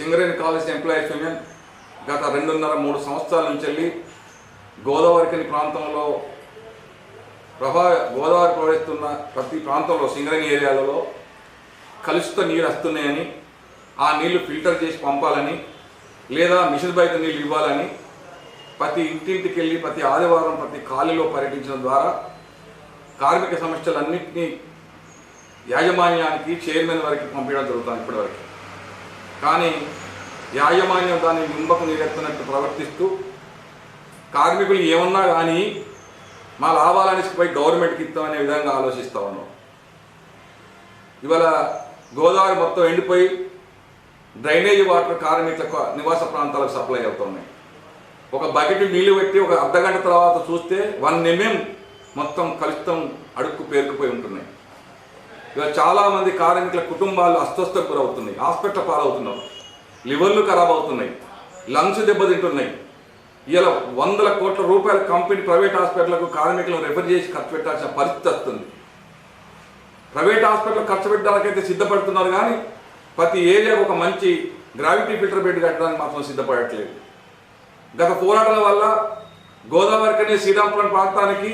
Singareni college employees women గత రెండున్నర మూడు సంవత్సరాల నుంచి వెళ్ళి గోదావరికని ప్రాంతంలో ప్రభా గోదావరి ప్రవహిస్తున్న ప్రతి ప్రాంతంలో సింగరేణి ఏరియాలలో కలుషిత నీరు వస్తున్నాయని ఆ నీళ్ళు ఫిల్టర్ చేసి పంపాలని లేదా మిషన్ బయట నీళ్ళు ఇవ్వాలని ప్రతి ఇంటింటికి వెళ్ళి ప్రతి ఆదివారం ప్రతి ఖాళీలో పర్యటించడం ద్వారా కార్మిక సమస్యలన్నింటినీ యాజమాన్యానికి చైర్మన్ వరకు పంపించడం జరుగుతుంది ఇప్పటివరకు. కానీ యాజమాన్యం దాన్ని నింబకు నీరెత్తనట్టు ప్రవర్తిస్తూ కార్మికులు ఏమన్నా కానీ మా లాభాలనేసి పోయి గవర్నమెంట్కి ఇస్తామనే విధంగా ఆలోచిస్తా ఉన్నాం. ఇవాళ గోదావరి మొత్తం ఎండిపోయి డ్రైనేజీ వాటర్ కార్మికుల నివాస ప్రాంతాలకు సప్లై అవుతున్నాయి. ఒక బకెట్ నీళ్ళు పెట్టి ఒక అర్ధ గంట తర్వాత చూస్తే వన్ ఎంఎం మొత్తం కలుషితం అడుక్కు పేరుకుపోయి ఉంటున్నాయి. ఇవాళ చాలామంది కార్మికుల కుటుంబాలు అస్వస్థకు గురవుతున్నాయి. హాస్పిటల్ పాలవుతున్నారు. లివర్లు ఖరాబ్ అవుతున్నాయి. లంగ్స్ దెబ్బతింటున్నాయి. ఇలా వందల కోట్ల రూపాయల కంపెనీ ప్రైవేట్ హాస్పిటల్కు కార్మికులను రెఫర్ చేసి ఖర్చు పెట్టాల్సిన పరిస్థితి వస్తుంది. ప్రైవేట్ హాస్పిటల్ ఖర్చు పెట్టడానికైతే సిద్ధపడుతున్నారు కానీ ప్రతి ఏరియాకు ఒక మంచి గ్రావిటీ ఫిల్టర్ బెడ్ కట్టడానికి మాత్రం సిద్ధపడట్లేదు. గత పోరాటాల వల్ల గోదావరి కనే శ్రీరాంపురం ప్రాంతానికి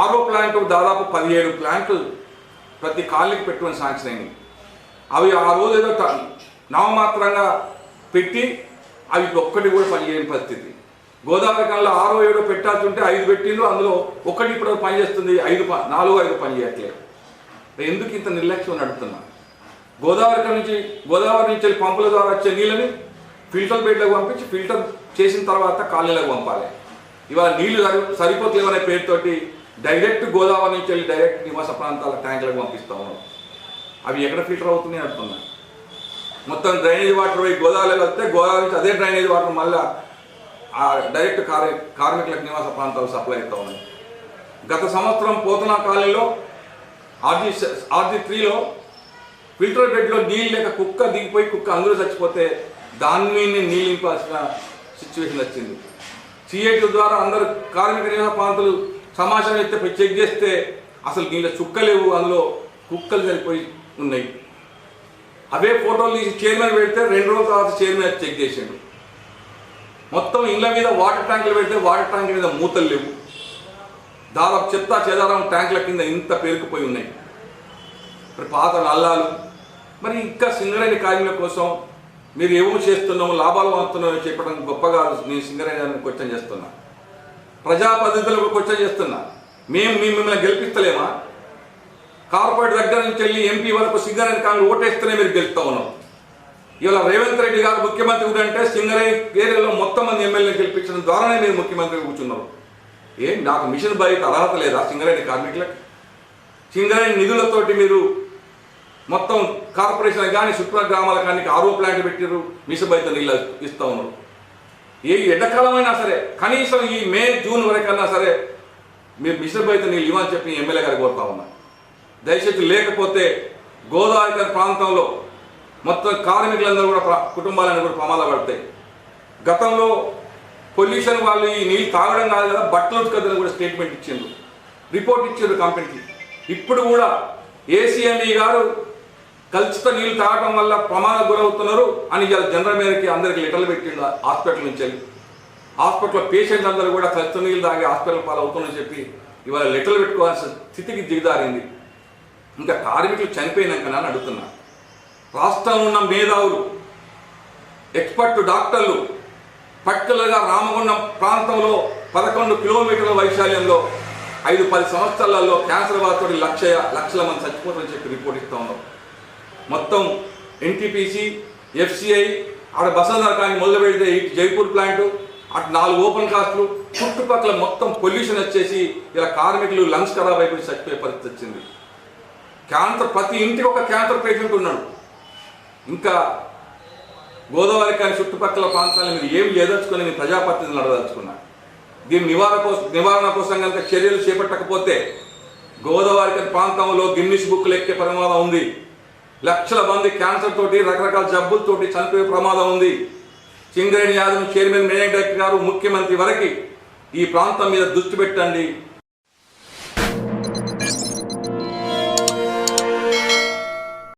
ఆరో ప్లాంట్ దాదాపు పదిహేడు ప్లాంట్లు ప్రతి కాళ్ళకి పెట్టుకుని శాంక్షన్ అయింది అవి ఆ రోజు ఏదో నామమాత్రంగా పెట్టి అవి ఒక్కటి కూడా పనిచేయని పరిస్థితి. గోదావరి కళ్ళ ఆరో ఏడో పెట్టాల్సింటే ఐదు పెట్టిండ్రు అందులో ఒకటి ఇప్పుడు పనిచేస్తుంది ఐదు ప- నాలుగు ఐదు పని చేయట్లేదు ఎందుకు ఇంత నిర్లక్ష్యం నడుపుతున్నా గోదావరి నుంచి గోదావరి నుంచి పంపుల ద్వారా వచ్చే నీళ్ళని ఫిల్టర్ బెడ్లకు పంపించి ఫిల్టర్ చేసిన తర్వాత కాలనీలకు పంపాలి. ఇవాళ నీళ్ళు సరిపోతలేవనే పేరుతోటి డైరెక్ట్ గోదావరి నుంచి వెళ్ళి డైరెక్ట్ నివాస ప్రాంతాల ట్యాంకులకు పంపిస్తూ ఉన్నాం. అవి ఎక్కడ ఫిల్టర్ అవుతున్నాయి అంటున్నా. మొత్తం డ్రైనేజ్ వాటర్ పోయి గోదావరిలో వస్తే గోదావరి నుంచి అదే డ్రైనేజ్ వాటర్ మళ్ళా ఆ డైరెక్ట్ కార్య కార్మికులకు నివాస ప్రాంతాలు సప్లై అవుతూ ఉన్నాయి గత సంవత్సరం పోతనా కాలనీలో ఆర్జీ ఆర్జీ త్రీలో ఫిల్టర్ బెడ్లో నీళ్ళు లేక కుక్క దిగిపోయి కుక్క అందులో చచ్చిపోతే దాని మీద నీళ్ళు నింపాల్సిన సిచ్యువేషన్ వచ్చింది. సిఐటి ద్వారా అందరు కార్మిక నివాస ప్రాంతాలు సమాచారం అయితే చెక్ చేస్తే అసలు దీనిలో చుక్క లేవు అందులో కుక్కలు చనిపోయి ఉన్నాయి. అవే ఫోటోలు తీసి చైర్మన్ పెడితే రెండు రోజుల తర్వాత చైర్మన్ చెక్ చేసిండు. మొత్తం ఇళ్ళ మీద వాటర్ ట్యాంకులు పెడితే వాటర్ ట్యాంక్ మీద మూతలు లేవు. దాదాపు చెత్త చెదారం ట్యాంకుల కింద ఇంత పేరుకుపోయి ఉన్నాయి. మరి పాత నల్లాలు మరి ఇంకా సింగరేణి కార్మికుల కోసం మీరు ఏమో చేస్తున్నాము లాభాలు పొందుతున్నామో చెప్పడం గొప్పగా నేను సింగరేణి గారిని క్వశ్చన్ చేస్తున్నాను ప్రజా పద్ధతులకు క్వశ్చన్ చేస్తున్నా. మేము మిమ్మల్ని గెలిపిస్తలేమా? కార్పొరేట్ దగ్గర నుంచి వెళ్ళి ఎంపీ వరకు సింగరేణి కాంగ్రెస్ ఓటేస్తేనే మీరు గెలుస్తా ఉన్నాం. ఇవాళ రేవంత్ రెడ్డి గారు ముఖ్యమంత్రి కూడా అంటే సింగరేణి ఏరియాలో మొత్తం మంది ఎమ్మెల్యేని గెలిపించడం ద్వారానే మీరు ముఖ్యమంత్రి కూర్చున్నారు. ఏం నాకు మిషన్ బయట అర్హత లేదా సింగరేణి కార్మికులకు? సింగరేణి నిధులతోటి మీరు మొత్తం కార్పొరేషన్ కానీ శుక్ర గ్రామాల కానీ ఆరో ప్లాంట్ పెట్టారు మిషన్ బాధ్యత నీళ్ళు ఇస్తా ఉన్నారు. ఏ ఎండాకాలమైనా సరే కనీసం ఈ మే జూన్ వరకన్నా సరే మీరు మిషన్ బయట నీళ్ళు ఇవ్వని చెప్పి ఎమ్మెల్యే గారికి కోరుతా ఉన్నా. దయచేసి లేకపోతే గోదావరి గారి ప్రాంతంలో మొత్తం కార్మికులందరూ కూడా కుటుంబాలన్నీ కూడా ప్రమాదాలు పడతాయి. గతంలో పొల్యూషన్ వాళ్ళు ఈ నీళ్ళు తాగడం కాదు కదా బట్టలు ఉతకద్దని కూడా స్టేట్మెంట్ ఇచ్చిండ్రు. రిపోర్ట్ ఇచ్చిండ్రు కంపెనీకి. ఇప్పుడు కూడా ఏసీఎంఈ గారు కలుషిత నీళ్ళు తాగడం వల్ల ప్రమాదం గురవుతున్నారు అని జనరల్ మేరకి అందరికి లెటర్లు పెట్టిండు హాస్పిటల్ నుంచి వెళ్ళి. హాస్పిటల్లో పేషెంట్ అందరూ కూడా కలుషిత నీళ్ళు తాగి హాస్పిటల్ పాలవుతుందని చెప్పి ఇవాళ లెటర్లు పెట్టుకోవాల్సిన స్థితికి దిగదారింది ఇంకా కార్మికులు చనిపోయినాక అని అడుగుతున్నా. రాష్ట్రంలో ఉన్న మేధావులు ఎక్స్పర్ట్ డాక్టర్లు పర్టికులర్గా రామగుండం ప్రాంతంలో పదకొండు కిలోమీటర్ల వైశాల్యంలో ఐదు పది సంవత్సరాలలో క్యాన్సర్ బాధితుడి లక్ష లక్షల మంది చచ్చిపోతారని చెప్పి రిపోర్ట్ ఇస్తా ఉన్నారు మొత్తం ఎన్టీపీసీ ఎఫ్సిఐ ఆడ బసంతర కానీ మొదలు పెడితే ఇటు జైపూర్ ప్లాంటు అటు నాలుగు ఓపెన్ కాస్ట్లు చుట్టుపక్కల మొత్తం పొల్యూషన్ వచ్చేసి ఇలా కార్మికులు లంగ్స్ ఖరాబ్ అయిపోయి చచ్చిపోయే పరిస్థితి వచ్చింది. క్యాన్సర్ ప్రతి ఇంటికి ఒక క్యాన్సర్ పేషెంట్ ఉన్నాడు. ఇంకా గోదావరి కానీ చుట్టుపక్కల ప్రాంతాలను మీరు ఏమి చేయదలుచుకొని మీ ప్రజాప్రతినిధులు నడదలుచుకున్నా దీని నివారణ కోసం నివారణ కోసం కనుక చర్యలు చేపట్టకపోతే గోదావరి ప్రాంతంలో గిన్నిస్ బుక్లు ఎక్కే ప్రమాదం ఉంది. లక్షల మంది క్యాన్సర్ తోటి రకరకాల జబ్బులతోటి చనిపోయే ప్రమాదం ఉంది. Singareni Yadav chairman managing director గారు ముఖ్యమంత్రి వరకు ఈ ప్రాంతం మీద దృష్టి పెట్టండి.